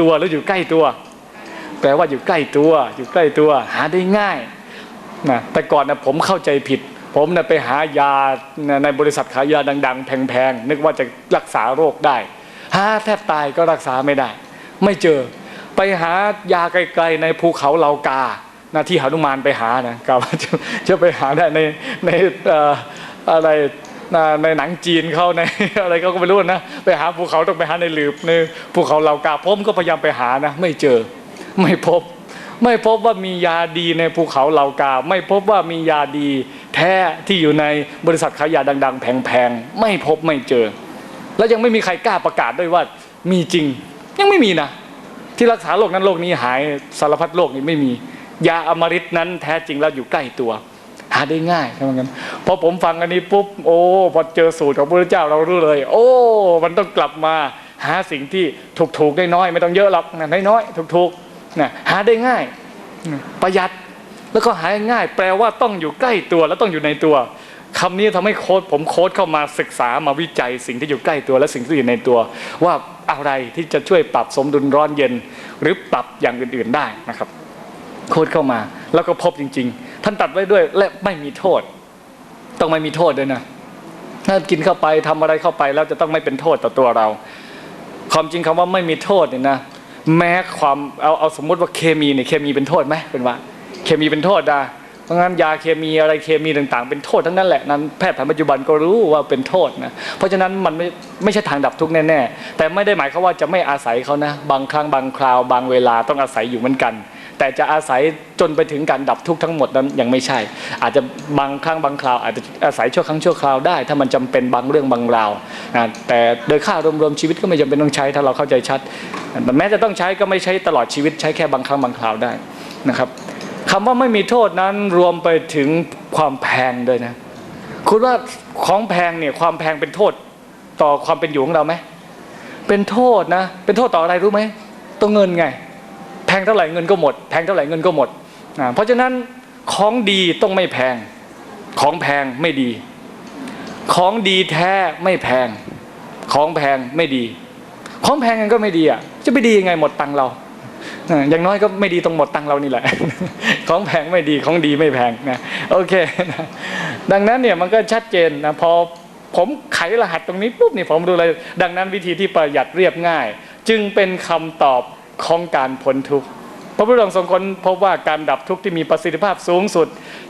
ตัวหรืออยู่ใกล้ตัว แปลว่าอยู่ใกล้ตัว อยู่ใกล้ตัว หาได้ง่ายนะแต่ก่อนนะผมเข้าใจผิด ผมนะไปหายาในบริษัทขายยาดัง ๆ แพงๆนึกว่าจะรักษาโรคได้หาแทบตายก็รักษาไม่ได้ ไม่เจอ ไปหายาไกลๆในภูเขาเหลากานะที่หานุมานไปหานะกล่าวว่าจะไปหาได้ในในอออะไร ในหนังจีนเขาในอะไรเขาก็ไม่รู้นะไปหาภูเขาต้องไปหาในหลืบในภูเขาเหลากาผมก็พยายามไปหานะ ไม่เจอ ไม่พบ ไม่พบว่ามียาดีในภูเขาเหลากา ไม่พบว่ามียาดีแท้ที่อยู่ในบริษัทขายยาดัง ๆ แพงๆไม่พบไม่เจอ แล้วยังไม่มีใครกล้าประกาศด้วยว่ามีจริง ยังไม่มีนะที่รักษาโรคนั้นโรคนี้หายสารพัดโรคนี้ไม่มี ยาอมฤตนั้นแท้จริงแล้วอยู่ใกล้ตัว หาได้ง่ายทำงั้นพอผมฟังอันนี้ปุ๊บโอ้พอเจอสูตรของพระเจ้าเรารู้เลย โอ้มันต้องกลับมาหาสิ่งที่ถูกๆได้น้อยไม่ต้องเยอะหรอกนะน้อยๆถูกๆนะหาได้ง่าย ประหยัดแล้วก็หาง่าย แปลว่าต้องอยู่ใกล้ตัวแล้วต้องอยู่ในตัวคำนี้ทำให้โค้ดผมโค้ดเข้ามาศึกษามาวิจัย สิ่งที่อยู่ใกล้ตัวและสิ่งที่อยู่ในตัว ว่าอะไรที่จะช่วยปรับสมดุลร้อนเย็น หรือปรับอย่างอื่นๆได้นะครับ โค้ดเข้ามาแล้วก็พบจริง ๆ ท่านตัดไว้ด้วย และไม่มีโทษ ต้องไม่มีโทษด้วยนะถ้ากินเข้าไปทำอะไรเข้าไปแล้วจะต้องไม่เป็นโทษต่อตัวเรา ความจริงคำว่าไม่มีโทษเนี่ยนะแม้ความเอาเอาสมมติว่าเคมีเนี่ยเคมีเป็นโทษไหมเป็นว่า เคมีเป็นโทษนะเพราะงั้นยาเคมีอะไรเคมีต่างๆ เป็นโทษทั้งนั้นแหละนั้นแพทย์แผนปัจจุบันก็รู้ว่าเป็นโทษนะเพราะฉะนั้นมันไม่ไม่ใช่ทางดับทุกข์แน่ๆแต่ไม่ได้หมายความว่าจะไม่อาศัยเขานะ บางครั้งบางคราว บางเวลาต้องอาศัยอยู่เหมือนกัน แต่จะอาศัยจนไปถึงการดับทุกข์ทั้งหมดนั้นยังไม่ใช่ อาจจะบางครั้งบางคราว อาจจะอาศัยชั่วครั้งชั่วคราวได้ ถ้ามันจำเป็นบางเรื่องบางราวนะแต่โดยค่ารวมๆชีวิตก็ไม่จำเป็นต้องใช้ถ้าเราเข้าใจชัดแม้จะต้องใช้ก็ไม่ใช้ตลอดชีวิตใช้แค่บางครั้งบางคราวได้นะครับคำว่าไม่มีโทษนั้นรวมไปถึงความแพงด้วยนะคุณว่าของแพงเนี่ยความแพงเป็นโทษต่อความเป็นอยู่ของเราไหมเป็นโทษนะ เป็นโทษต่ออะไรรู้ไหมตัวเงินไง งเท่าไหร่เงินก็หมด แพงเท่าไหร่เงินก็หมด เพราะฉะนั้นของดีต้องไม่แพง ของแพงไม่ดี ของดีแท้ไม่แพง ของแพงไม่ดี ของแพงกันก็ไม่ดีอะ จะไปดียังไงหมดตังเรา อย่างน้อยก็ไม่ดีตรงหมดตังเรานี่แหละ ของแพงไม่ดี ของดีไม่แพงนะ โอเคนะดังนั้นเนี่ยมันก็ชัดเจนนะพอผมไขรหัสตรงนี้ปุ๊บนี่ผมดูเลย ดังนั้นวิธีที่ประหยัดเรียบง่าย จึงเป็นคำตอบ ของการพ้นทุกข์พระพุทธองค์ทรงค้นพบว่าการดับทุกข์ที่มีประสิทธิภาพสูงสุด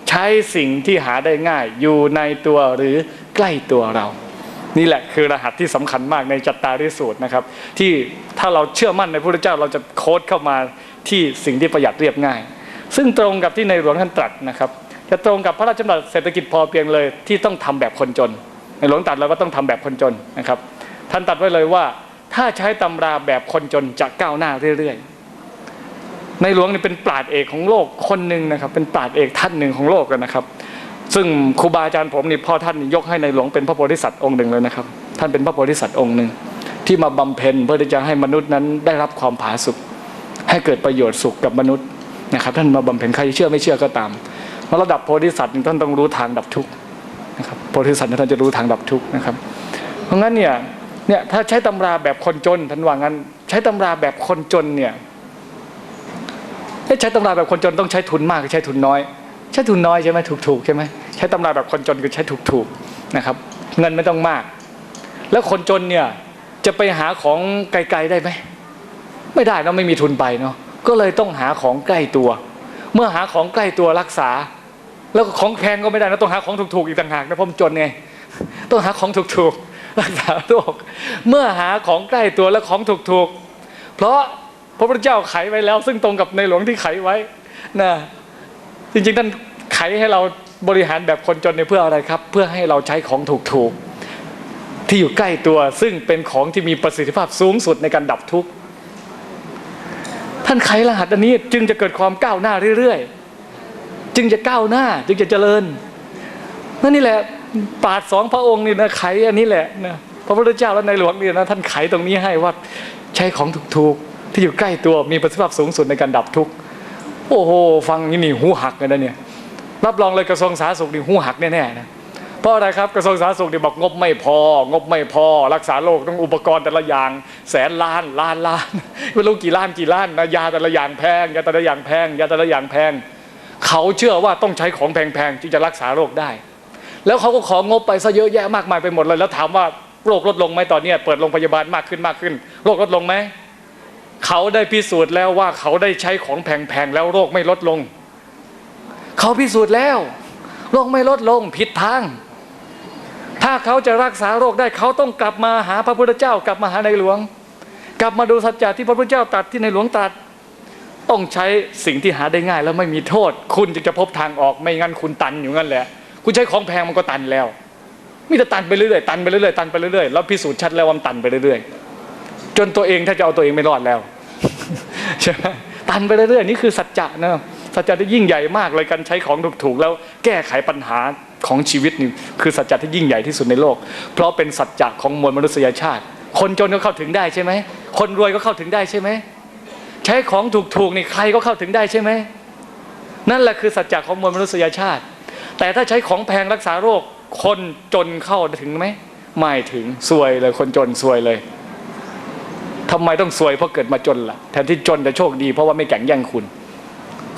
ใช้สิ่งที่หาได้ง่ายอยู่ในตัวหรือใกล้ตัวเรา นี่แหละคือรหัสที่สำคัญมากในจัตตาริสูตรนะครับ ที่ถ้าเราเชื่อมั่นในพระพุทธเจ้าเราจะโค้ดเข้ามาที่สิ่งที่ประหยัดเรียบง่าย ซึ่งตรงกับที่ในหลวงท่านตรัสนะครับจะตรงกับพระราชบัญญัติเศรษฐกิจพอเพียงเลยที่ต้องทำแบบคนจน ในหลวงตรัสเราก็ต้องทำแบบคนจนนะครับ ท่านตรัสไว้เลยว่า ถ้าใช้ตำราแบบคนจนจะก้าวหน้าเรื่อยๆ ในหลวงนี่เป็นปราดเอกของโลกคนหนึ่งนะครับ เป็นปราดเอกท่านหนึ่งของโลกกันนะครับ ซึ่งครูบาอาจารย์ผมนี่พ่อท่านยกให้ในหลวงเป็นพระโพธิสัตว์องค์หนึ่งเลยนะครับ ท่านเป็นพระโพธิสัตว์องค์หนึ่งที่มาบำเพ็ญเพื่อที่จะให้มนุษย์นั้นได้รับความผาสุกให้เกิดประโยชน์สุขกับมนุษย์นะครับ ท่านมาบำเพ็ญใครเชื่อไม่เชื่อก็ตามเพราะระดับโพธิสัตว์นี่ท่านต้องรู้ทางดับทุกข์นะครับโพธิสัตว์นี่ท่านจะรู้ทางดับทุกข์นะครับ เพราะงั้นเนี่ย เนี่ยถ้าใช้ตำราแบบคนจนท่านว่างั้น ใช้ตำราแบบคนจนเนี่ยใช้ตำราแบบคนจนต้องใช้ทุนมากหรือใช้ทุนน้อย ใช้ทุนน้อยใช่ไหมถูกๆใช่ไหมใช้ตำราแบบคนจนคือใช้ถูกๆนะครับ เงินไม่ต้องมาก แล้วคนจนเนี่ยจะไปหาของไกลๆได้ไหมไม่ได้เนาะไม่มีทุนไปเนาะก็เลยต้องหาของใกล้ตัว เมื่อหาของใกล้ตัวรักษา แล้วของแพงก็ไม่ได้นะต้องหาของถูกๆอีกต่างหากนะเพราะมันจนไงต้องหาของถูกๆ รักษาโรคเมื่อหาของใกล้ตัวและของถูกๆ เพราะพระพุทธเจ้าไขไว้แล้ว ซึ่งตรงกับในหลวงที่ไขไว้นะจริงๆท่านไขให้เราบริหารแบบคนจนในเพื่ออะไรครับ เพื่อให้เราใช้ของถูกๆ ที่อยู่ใกล้ตัวซึ่งเป็นของที่มีประสิทธิภาพสูงสุดในการดับทุกข์ท่านไขรหัสอันนี้จึงจะเกิดความก้าวหน้าเรื่อยๆ จึงจะก้าวหน้าจึงจะเจริญนั่นนี่แหละ ปาดสองพระองค์นี่นะไขอันนี้แหละนะพระพุทธเจ้าและในหลวงนี่นะท่านไขตรงนี้ให้ว่าใช้ของถูกๆที่อยู่ใกล้ตัวมีประสิทธิภาพสูงสุดในการดับทุกข์โอ้โหฟังนี่นี่หูหักเลยนะเนี่ยรับรองเลยกระทรวงสาธารณสุขนี่หูหักแน่ๆนะเพราะอะไรครับกระทรวงสาธารณสุขเนี่ยบอกงบไม่พอ งบไม่พอ รักษาโรคต้องอุปกรณ์แต่ละอย่าง แสนล้านล้านล้านไม่รู้กี่ล้านกี่ล้านนะยาแต่ละอย่างแพงยาแต่ละอย่างแพงยาแต่ละอย่างแพง เขาเชื่อว่าต้องใช้ของแพงๆที่จะรักษาโรคได้ แล้วเขาก็ของงบไปซะเยอะแยะมากมายไปหมดเลย แล้วถามว่าโรคลดลงไหมตอนนี้เปิดโรงพยาบาลมากขึ้นมากขึ้นโรคลดลงไหมเขาได้พิสูจน์แล้วว่าเขาได้ใช้ของแพงๆแล้วโรคไม่ลดลง เขาพิสูจน์แล้วโรคไม่ลดลงผิดทาง ถ้าเขาจะรักษาโรคได้เขาต้องกลับมาหาพระพุทธเจ้ากลับมาหาในหลวง กลับมาดูสัจจะที่พระพุทธเจ้าตรัสที่ในหลวงตรัสต้องใช้สิ่งที่หาได้ง่าย แล้วไม่มีโทษ คุณจึงจะพบทางออกไม่งั้นคุณตันอยู่งั้นแหละ คุณใช้ของแพงมันก็ตันแล้วมิจะตันไปเรื่อยๆตันไปเรื่อยๆตันไปเรื่อยๆแล้วพิสูจน์ชัดแล้วว่ามันตันไปเรื่อยๆจนตัวเองถ้าจะเอาตัวเองไม่รอดแล้วใช่ไหมตันไปเรื่อยๆนี่คือสัจจะนะสัจจะที่ยิ่งใหญ่มากเลยการใช้ของถูกๆแล้วแก้ไขปัญหาของชีวิตนี่คือสัจจะที่ยิ่งใหญ่ที่สุดในโลก เพราะเป็นสัจจะของมวลมนุษยชาติ คนจนก็เข้าถึงได้ใช่ไหมคนรวยก็เข้าถึงได้ใช่ไหมใช้ของถูกๆนี่ใครก็เข้าถึงได้ใช่ไหมนั่นแหละคือสัจจะของมวลมนุษยชาติ แต่ถ้าใช้ของแพงรักษาโรค คนจนเข้าถึงไหมไม่ถึงซวยเลยคนจนซวยเลยทำไมต้องซวยเพราะเกิดมาจนล่ะแทนที่จนจะโชคดี เพราะว่าไม่แข่งแย่งคุณ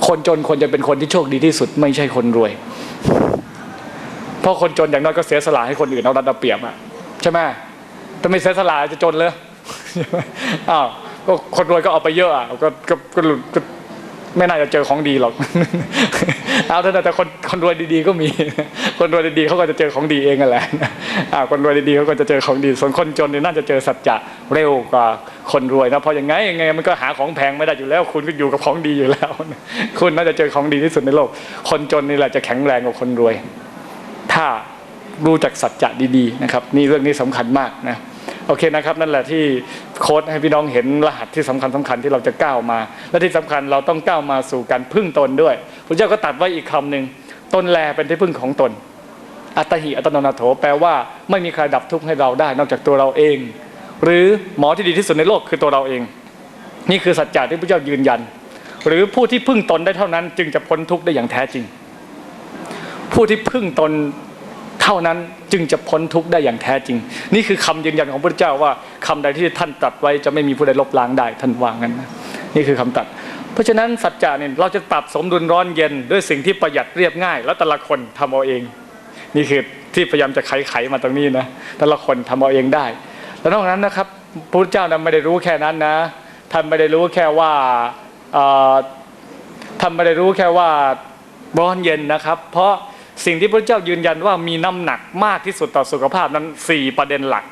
คนจนควรจะเป็นคนที่โชคดีที่สุด ไม่ใช่คนรวย เพราะคนจนอย่างน้อยก็เสียสละให้คนอื่นเอาดันเอาเปรียบอะใช่ไหมถ้าไม่เสียสละจะจนเลยอ้าวก็คนรวยก็เอาไปเยอะอะก็ก็ก็ก็ ไม่น่าจะเจอของดีหรอก เอาแต่แต่คนคนรวยดีๆก็มี คนรวยดีๆเขาก็จะเจอของดีเองกันแหละคนรวยดีๆเขาก็จะเจอของดี ส่วนคนจนเนี่ยน่าจะเจอสัจจะเร็วกว่าคนรวยนะ เพราะยังไงยังไงมันก็หาของแพงไม่ได้อยู่แล้ว คุณก็อยู่กับของดีอยู่แล้ว คุณน่าจะเจอของดีที่สุดในโลก คนจนนี่แหละจะแข็งแรงกว่าคนรวย ถ้ารู้จักสัจจะดีๆนะครับ นี่เรื่องนี้สำคัญมากนะ โอเคนะครับ นั่นแหละที่โค้ดให้พี่น้องเห็นรหัสที่สำคัญสำคัญที่เราจะก้าวมา และที่สำคัญเราต้องก้าวมาสู่การพึ่งตนด้วยพระเจ้าก็ตัดไว้อีกคำหนึ่งตนแลเป็นที่พึ่งของตน อัตหิอัตโนนาโถแปลว่าไม่มีใครดับทุกข์ให้เราได้ นอกจากตัวเราเอง หรือหมอที่ดีที่สุดในโลกคือตัวเราเอง นี่คือสัจจะที่พระเจ้ายืนยัน หรือผู้ที่พึ่งตนได้เท่านั้น จึงจะพ้นทุกข์ได้อย่างแท้จริง ผู้ที่พึ่งตน เท่านั้นจึงจะพ้นทุกข์ได้อย่างแท้จริง นี่คือคำยืนยันของพระเจ้าว่าคำใดที่ท่านตรัสไว้จะไม่มีผู้ใดลบล้างได้ท่านวางกันนะนี่คือคำตรัสเพราะฉะนั้นสัจจะเนี่ยเราจะปรับสมดุลร้อนเย็นด้วยสิ่งที่ประหยัดเรียบง่าย แล้วแต่ละคนทำเอาเอง นี่คือที่พยายามจะไขไขมาตรงนี้นะแต่ละคนทำเอาเองได้ แล้วนอกนั้นนะครับพระเจ้านั้นไม่ได้รู้แค่นั้นนะท่านไม่ได้รู้แค่ว่าท่านไม่ได้รู้แค่ว่าร้อนเย็นนะครับ เพราะ สิ่งที่พระเจ้ายืนยันว่ามีน้ำหนักมากที่สุดต่อสุขภาพนั้น 4 ประเด็นหลัก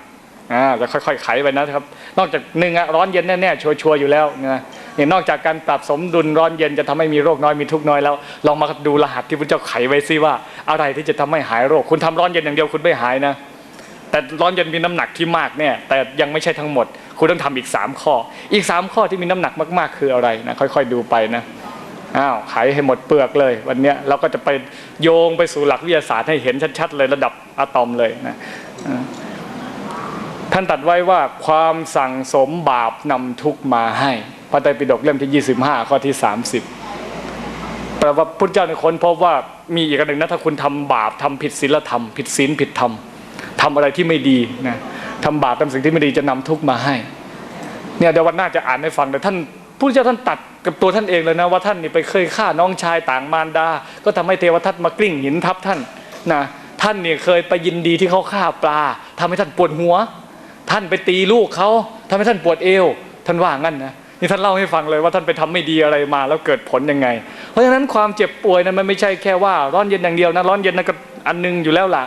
อ่าจะค่อยๆไขไปนะครับ นอกจากหนึ่งอะร้อนเย็นแน่ๆชัวร์ๆอยู่แล้วนะเนี่ยนอกจากการปรับสมดุลร้อนเย็นจะทำให้มีโรคน้อยมีทุกข์น้อยแล้ว ลองมาดูรหัสที่พระเจ้าไขไว้ซิว่า อะไรที่จะทำให้หายโรค คุณทำร้อนเย็นอย่างเดียวคุณไม่หายนะ แต่ร้อนเย็นมีน้ำหนักที่มากเนี่ยแต่ยังไม่ใช่ทั้งหมด คุณต้องทำอีก 3 ข้อ อีก 3 ข้อที่มีน้ำหนักมากๆ คืออะไรนะค่อย ๆ ดูไปนะ อ้าวไขให้หมดเปลือกเลย วันนี้เราก็จะไปโยงไปสู่หลักวิทยาศาสตร์ให้เห็นชัดๆเลยระดับอะตอมเลยนะท่านตัดไว้ว่าความสั่งสมบาปนำทุกมาให้พระไตรปิฎกเล่มที่ 25 ข้อที่ 30แปลว่าพุทธเจ้าในค้นพบว่ามีอีกอันหนึ่งนะถ้าคุณทำบาปทำผิดศีลธรรม ผิดศีลผิดธรรมทำอะไรที่ไม่ดีนะทำบาปทำสิ่งที่ไม่ดีจะนำทุกมาให้ เนี่ยเดี๋ยววันหน้าจะอ่านให้ฟังแต่ท่านผู้เจ้าท่านตัด กับตัวท่านเองเลยนะว่าท่านนี่ไปเคยฆ่าน้องชายต่างมารดา ก็ทำให้เทวทัตมากลิ้งหินทับท่านนะท่านเนี่ยเคยไปยินดีที่เขาฆ่าปลาทำให้ท่านปวดหัว ท่านไปตีลูกเขาทำให้ท่านปวดเอว ท่านว่างั้นนะนี่ท่านเล่าให้ฟังเลยว่าท่านไปทำไม่ดีอะไรมาแล้วเกิดผลยังไง เพราะฉะนั้นความเจ็บป่วยนั้นมันไม่ใช่แค่ว่าร้อนเย็นอย่างเดียวนะร้อนเย็นนั่นก็อันหนึงอยู่แล้วล่ะ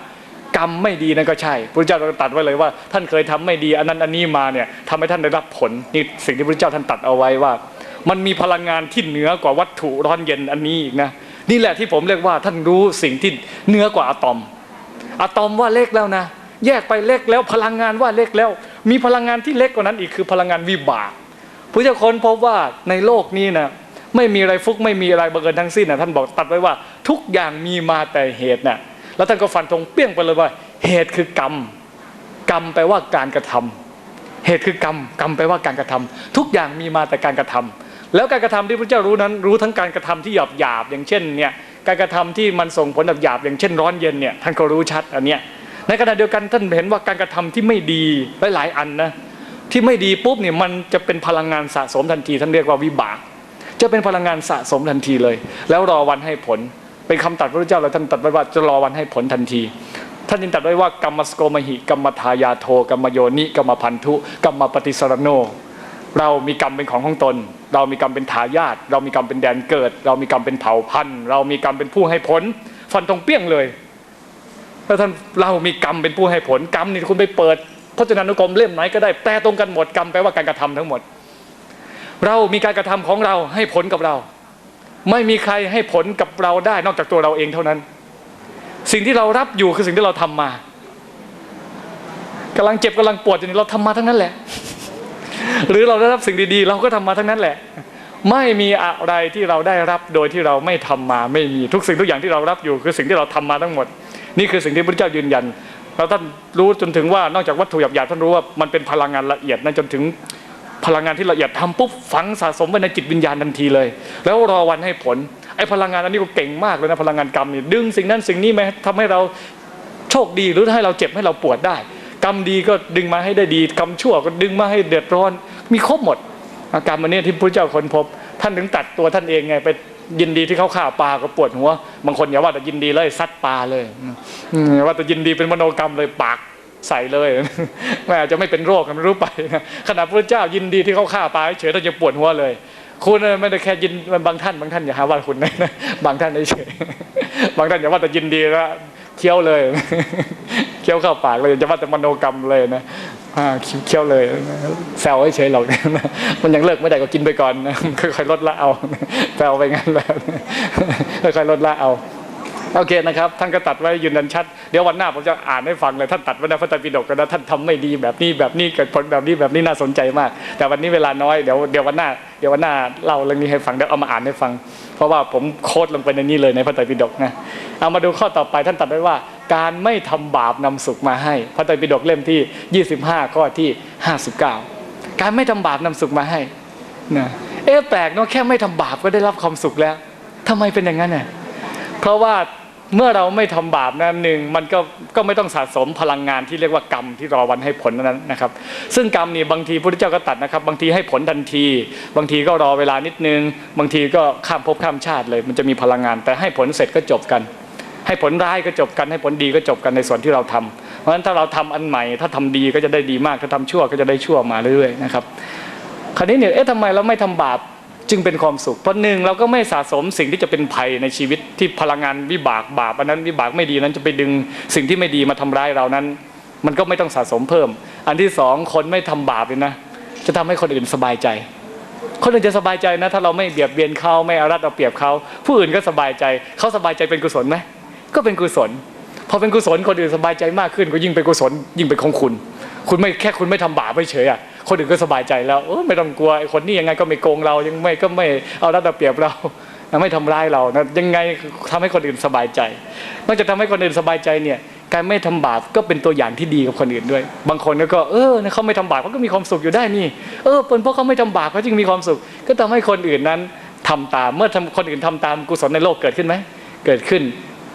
กรรมไม่ดีนั่นก็ใช่พระเจ้าก็ตัดไว้เลยว่า ท่านเคยทำไม่ดีอันนั้นอันนี้มาเนี่ยทำให้ท่านได้รับผลนี่สิ่งที่พระเจ้าท่านตัดเอาไว้ว่า มันมีพลังงานที่เหนือกว่าวัตถุร้อนเย็นอันนี้อีกนะนี่แหละที่ผมเรียกว่าท่านรู้สิ่งที่เหนือกว่าอะตอมอะตอมว่าเล็กแล้วนะ แยกไปเล็กแล้วพลังงานว่าเล็กแล้ว มีพลังงานที่เล็กกว่านั้นอีกคือพลังงานวิบากพระเจ้าค้นพบว่าในโลกนี้นะไม่มีอะไรฟุกไม่มีอะไรบังเอิญทั้งสิ้นนะท่านบอกตัดไว้ว่าทุกอย่างมีมาแต่เหตุน่ะแล้วท่านก็ฟันธงเปี้ยงไปเลยว่า เหตุคือกรรม กรรมแปลว่าการกระทำเหตุคือกรรม กรรมแปลว่าการกระทำทุกอย่างมีมาแต่การกระทำ แล้วการกระทำที่พระเจ้ารู้นั้นรู้ทั้งการกระทำที่หยาบหยาบอย่างเช่นเนี่ยการกระทำที่มันส่งผลหยาบอย่างเช่นร้อนเย็นเนี่ยท่านก็รู้ชัดอันเนี้ยในขณะเดียวกันท่านเห็นว่าการกระทำที่ไม่ดีหลายๆอันนะที่ไม่ดีปุ๊บเนี่ยมันจะเป็นพลังงานสะสมทันทีท่านเรียกว่าวิบาก จะเป็นพลังงานสะสมทันทีเลย แล้วรอวันให้ผล เป็นคำตัดพระเจ้าเลยท่านตัดไว้ว่าจะรอวันให้ผลทันทีท่านยังตรัดไว้ว่ากรรมสโกมหิกรรมทายาโทกรรมโยนิกรรมพันธุกรรมปฏิสรโน เรามีกรรมเป็นของของตน เรามีกรรมเป็นทายาทเรามีกรรมเป็นแดนเกิด เรามีกรรมเป็นเผ่าพันธุ์ เรามีกรรมเป็นผู้ให้ผลฟันตรงเปี้ยงเลยแล้วท่านเรามีกรรมเป็นผู้ให้ผลกรรมนี่คุณไปเปิดพจนานุกรมเล่มไหนก็ได้แปลตรงกันหมดกรรมแปลว่าการกระทำทั้งหมด เรามีการกระทำของเราให้ผลกับเรา ไม่มีใครให้ผลกับเราได้นอกจากตัวเราเองเท่านั้น สิ่งที่เรารับอยู่คือสิ่งที่เราทำมากำลังเจ็บกำลังปวดอยู่นี่เราทำมาทั้งนั้นแหละ หรือเราได้รับสิ่งดีๆ เราก็ทำมาทั้งนั้นแหละ ไม่มีอะไรที่เราได้รับโดยที่เราไม่ทำมาไม่มีทุกสิ่งทุกอย่างที่เรารับอยู่ คือสิ่งที่เราทำมาทั้งหมด นี่คือสิ่งที่พระเจ้ายืนยันแล้วท่านรู้จนถึงว่านอกจากวัตถุหยาบๆท่านรู้ว่ามันเป็นพลังงานละเอียดนั่นจนถึงพลังงานที่ละเอียดทำปุ๊บฝังสะสมไว้ในจิตวิญญาณทันทีเลย แล้วรอวันให้ผลไอ้พลังงานอันนี้ก็เก่งมากเลยนะพลังงานกรรมนี่ดึงสิ่งนั้นสิ่งนี้มาทำให้เราโชคดีหรือให้เราเจ็บให้เราปวดได้ กรรมดีก็ดึงมาให้ได้ดีกรรมชั่วก็ดึงมาให้เดือดร้อน มีครบหมดอาการมันนี้ที่พระเจ้าค้นพบ ท่านถึงตัดตัวท่านเองไงไปยินดีที่เขาฆ่าปลาก็ปวดหัว บางคนอย่าว่าแต่ยินดีเลยซัดปลาเลยอืมว่าแต่ยินดีเป็นมโนกรรมเลยปากใส่เลยไม่อาจจะไม่เป็นโรคกันไม่รู้ไปนะขณะพระเจ้ายินดีที่เขาฆ่าปลาเฉยๆท่านจะปวดหัวเลย คุณไม่ได้แค่ยินบางท่านบางท่านอย่าหาว่าคุณนะบางท่านเฉยบางท่านอย่าว่าแต่ยินดีแล้วเคี้ยวเลย เคี้ยวเข้าปากเลยจะว่าแต่มโนกรรมเลยนะเคี้ยวเลยแซวเฉยหรอกนะมันยังเลิกไม่ได้ก็กินไปก่อนนะค่อยๆลดละเอาแซวไปงั้นแล้วค่อยๆลดละเอาโอเคนะครับท่านก็ตัดไว้ยืนยันชัดเดี๋ยววันหน้าผมจะอ่านให้ฟังเลยท่านตัดไว้ในพระไตรปิฎกกันนะท่านทำไม่ดีแบบนี้แบบนี้เกิดผลแบบนี้แบบนี้น่าสนใจมาก แต่วันนี้เวลาน้อยเดี๋ยวเดี๋ยววันหน้าเดี๋ยววันหน้าเล่าเรื่องนี้ให้ฟังเดี๋ยวเอามาอ่านให้ฟัง เพราะว่าผมโค้ดลงไปในนี้เลยในพระไตรปิฎกนะเอามาดูข้อต่อไปท่านตัดไว้ว่า การไม่ทำบาปนำสุขมาให้พระไตรปิฎกเล่มที่ 25 ข้อที่ 59 การไม่ทำบาปนำสุขมาให้นะเอ๊ะแปลกเนาะแค่ไม่ทำบาปก็ได้รับความสุขแล้วทำไมเป็นอย่างนั้นน่ะเพราะว่าเมื่อเราไม่ทำบาปนะหนึ่งมันก็ก็ไม่ต้องสะสมพลังงานที่เรียกว่ากรรมที่รอวันให้ผลนั้นนะครับ ซึ่งกรรมนี่บางทีพระพุทธเจ้าก็ตัดนะครับ บางทีให้ผลทันที บางทีก็รอเวลานิดนึง บางทีก็ข้ามภพข้ามชาติเลย มันจะมีพลังงาน แต่ให้ผลเสร็จก็จบกัน ให้ผลร้ายก็จบกันให้ผลดีก็จบกันในส่วนที่เราทำเพราะฉะนั้นถ้าเราทำอันใหม่ ถ้าทำดีก็จะได้ดีมาก ถ้าทำชั่วก็จะได้ชั่วมาเรื่อยๆนะครับ คราวนี้เนี่ยเอ๊ะทำไมเราไม่ทำบาปจึงเป็นความสุข เพราะหนึ่งเราก็ไม่สะสมสิ่งที่จะเป็นภัยในชีวิตที่พลังงานวิบากบาปอันนั้นวิบากไม่ดีนั้นจะไปดึงสิ่งที่ไม่ดีมาทำร้ายเรานั้น มันก็ไม่ต้องสะสมเพิ่ม อันที่สองคนไม่ทำบาปเลยนะจะทำให้คนอื่นสบายใจคนอื่นจะสบายใจนะ ถ้าเราไม่เบียดเบียนเขาไม่เอารัดเอาเปรียบเขาผู้อื่นก็สบายใจเขาสบายใจเป็นกุศลไหม ก็เป็นกุศลพอเป็นกุศลคนอื่นสบายใจมากขึ้น ก็ยิ่งเป็นกุศลยิ่งเป็นของคุณ คุณไม่แค่คุณไม่ทำบาปไม่เฉยอะคนอื่นก็สบายใจแล้วเออไม่ต้องกลัวไอ้คนนี้ยังไงก็ไม่โกงเรายังไม่ก็ไม่เอารัดเอาเปรียบเราไม่ทำร้ายเรานะยังไงทำให้คนอื่นสบายใจ นอกจากทำให้คนอื่นสบายใจเนี่ยการไม่ทำบาปก็เป็นตัวอย่างที่ดีกับคนอื่นด้วย บางคนก็เออเขาไม่ทำบาปเขาก็มีความสุขอยู่ได้นี่ เออเป็นเพราะเขาไม่ทำบาปเขาจึงมีความสุข ก็ทำให้คนอื่นนั้นทำตาม เมื่อคนอื่นทำตามกุศลในโลกเกิดขึ้นไหม เกิดขึ้น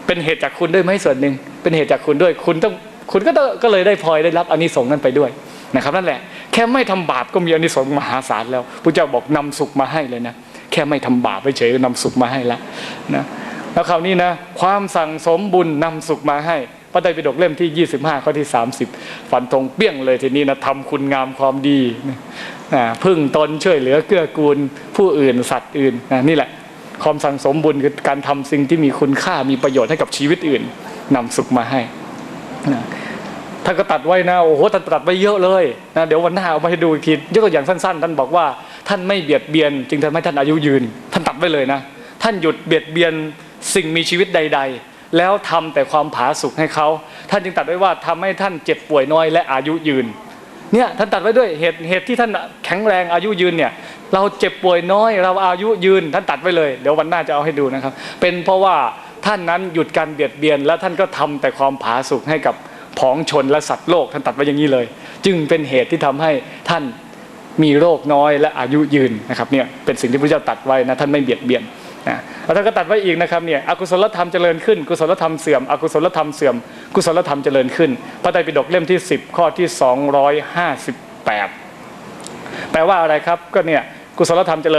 เป็นเหตุจากคุณด้วยไหมส่วนหนึ่งเป็นเหตุจากคุณด้วย คุณต้องคุณก็ต้องก็เลยได้พลอยได้รับอานิสงส์นั้นไปด้วยนะครับนั่นแหละ แค่ไม่ทำบาปก็มีอานิสงส์มหาศาลแล้วพระเจ้าบอกนำสุขมาให้เลยนะแค่ไม่ทำบาปไปเฉยๆนำสุขมาให้แล้วนะแล้วคราวนี้นะความสั่งสมบุญนำสุขมาให้พระไตรปิฎกเล่มที่ 25ข้อที่ 30 ฝันธงเปี้ยงเลยทีนี้นะทำคุณงามความดีนะพึ่งตนช่วยเหลือเกื้อกูลผู้อื่นสัตว์อื่นนะนี่แหละ ความสั่งสมบุญคือการทำสิ่งที่มีคุณค่ามีประโยชน์ให้กับชีวิตอื่นนำสุขมาให้นะท่านก็ตัดไว้นะโอ้โหท่านตัดไว้เยอะเลยนะเดี๋ยววันหน้าเอามาให้ดูอีกทียกตัวอย่างสั้น ๆ ท่านบอกว่า ท่านไม่เบียดเบียน จึงทำให้ท่านอายุยืน ท่านตัดไว้เลยนะ ท่านหยุดเบียดเบียนสิ่งมีชีวิตใด ๆ แล้วทำแต่ความผาสุกให้เขาท่านจึงตัดไว้ว่าทำให้ท่านเจ็บป่วยน้อยและอายุยืน เนี่ยท่านตัดไว้ด้วยเหตุเหตุที่ท่านแข็งแรงอายุยืนเนี่ยเราเจ็บป่วยน้อยเราอายุยืนท่านตัดไว้เลย เดี๋ยววันหน้าจะเอาให้ดูนะครับ เป็นเพราะว่าท่านนั้นหยุดการเบียดเบียน และท่านก็ทำแต่ความผาสุกให้กับผองชนและสัตว์โลกท่านตัดไว้อย่างนี้เลย จึงเป็นเหตุที่ทำให้ท่านมีโรคน้อยและอายุยืนนะครับเนี่ยเป็นสิ่งที่พระเจ้าตัดไว้นะท่านไม่เบียดเบียน นะแล้วท่านก็ตัดไว้อีกนะครับเนี่ยอกุศลธรรมเจริญขึ้น กุศลธรรมเสื่อม อกุศลธรรมเสื่อม กุศลธรรมเจริญขึ้น พระไตรปิฎกเล่มที่ 10 ข้อที่ 258 แปลว่าอะไรครับก็เนี่ยกุศลธรรมเจริญ